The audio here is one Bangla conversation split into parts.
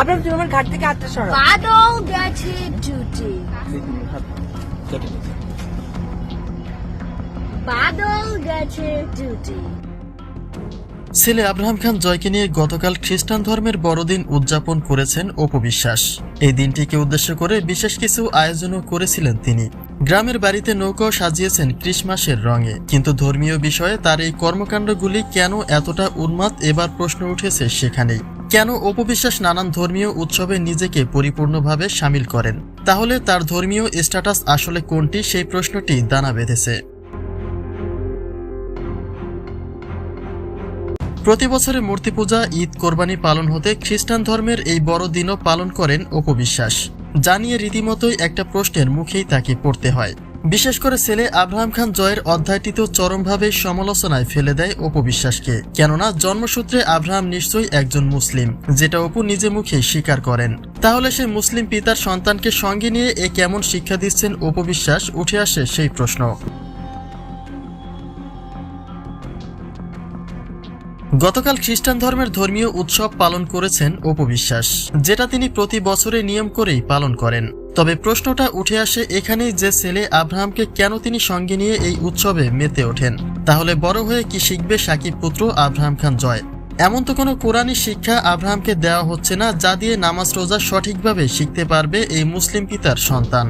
আপনার তুমি আমার ঘাট থেকে হাতটা সরাও। বাদল গেছে ডিউটি বাদল গেছে ডিউটি ছেলে আব্রাহাম খান জয়কে নিয়ে গতকাল খ্রিস্টান ধর্মের বড়দিন উদযাপন করেছেন অপবিশ্বাস এই দিনটিকে উদ্দেশ্য করে বিশেষ কিছু আয়োজনও করেছিলেন তিনি। গ্রামের বাড়িতে নৌকাও সাজিয়েছেন ক্রিসমাসের রঙে। কিন্তু ধর্মীয় বিষয়ে তার এই কর্মকাণ্ডগুলি কেন এতটা উন্মাদ এবার প্রশ্ন উঠেছে সেখানেই। কেন অপবিশ্বাস নানান ধর্মীয় উৎসবে নিজেকে পরিপূর্ণভাবে সামিল করেন? তাহলে তার ধর্মীয় স্ট্যাটাস আসলে কোনটি? সেই প্রশ্নটি দানা বেঁধেছে। প্রতি বছরে মূর্তি পূজা, ঈদ, কোরবানি পালন হতে খ্রিস্টান ধর্মের এই বড় দিনও পালন করেন অপবিশ্বাস। জানিয়ে রীতিমতোই একটা প্রশ্নের মুখেই তাকে পড়তে হয়। বিশেষ করে ছেলে আব্রাহাম খান জয়ের অধ্যায়টিতেও চরমভাবে সমালোচনায় ফেলে দেয় অপবিশ্বাসকে কেননা জন্মসূত্রে আব্রাহাম নিশ্চয়ই একজন মুসলিম, যেটা অপু নিজে মুখেই স্বীকার করেন। তাহলে সে মুসলিম পিতার সন্তানকে সঙ্গে নিয়ে এ কেমন শিক্ষা দিচ্ছেন অপবিশ্বাস উঠে আসে সেই প্রশ্ন। গতকাল খ্রিস্টান ধর্মের ধর্মীয় উৎসব পালন করেছেন অপবিশ্বাস যেটা তিনি প্রতি বছরে নিয়ম করেই পালন করেন। তবে প্রশ্নটা উঠে আসে এখানেই যে ছেলে আব্রাহামকে কেন তিনি সঙ্গে নিয়ে এই উৎসবে মেতে ওঠেন। তাহলে বড় হয়ে কি শিখবে সাকিব পুত্র আব্রাহাম খান জয়? এমন তো কোনো কোরআনী শিক্ষা আব্রাহামকে দেওয়া হচ্ছে না যা দিয়ে নামাজ রোজা সঠিকভাবে শিখতে পারবে এই মুসলিম পিতার সন্তান।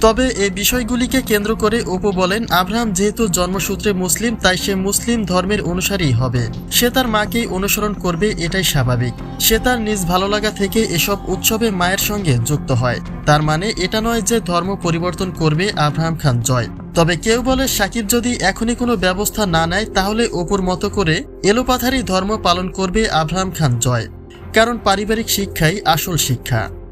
তবে এ বিষয়গুলিকে কেন্দ্র করে অপু বলেন আব্রাহাম যেহেতু জন্মসূত্রে মুসলিম, তাই সে মুসলিম ধর্মের অনুসারী হবে। সে তার মাকেই অনুসরণ করবে, এটাই স্বাভাবিক। সে তার নিজ ভালো লাগা থেকে এসব উৎসবে মায়ের সঙ্গে যুক্ত হয়। তার মানে এটা নয় যে ধর্ম পরিবর্তন করবে আব্রাহাম খান জয়। তবে কেউ বলে, সাকিব যদি এখনই কোনো ব্যবস্থা না নেয়, তাহলে অপুর মতো করে এলোপাথারি ধর্ম পালন করবে আব্রাহাম খান জয়। কারণ পারিবারিক শিক্ষাই আসল শিক্ষা।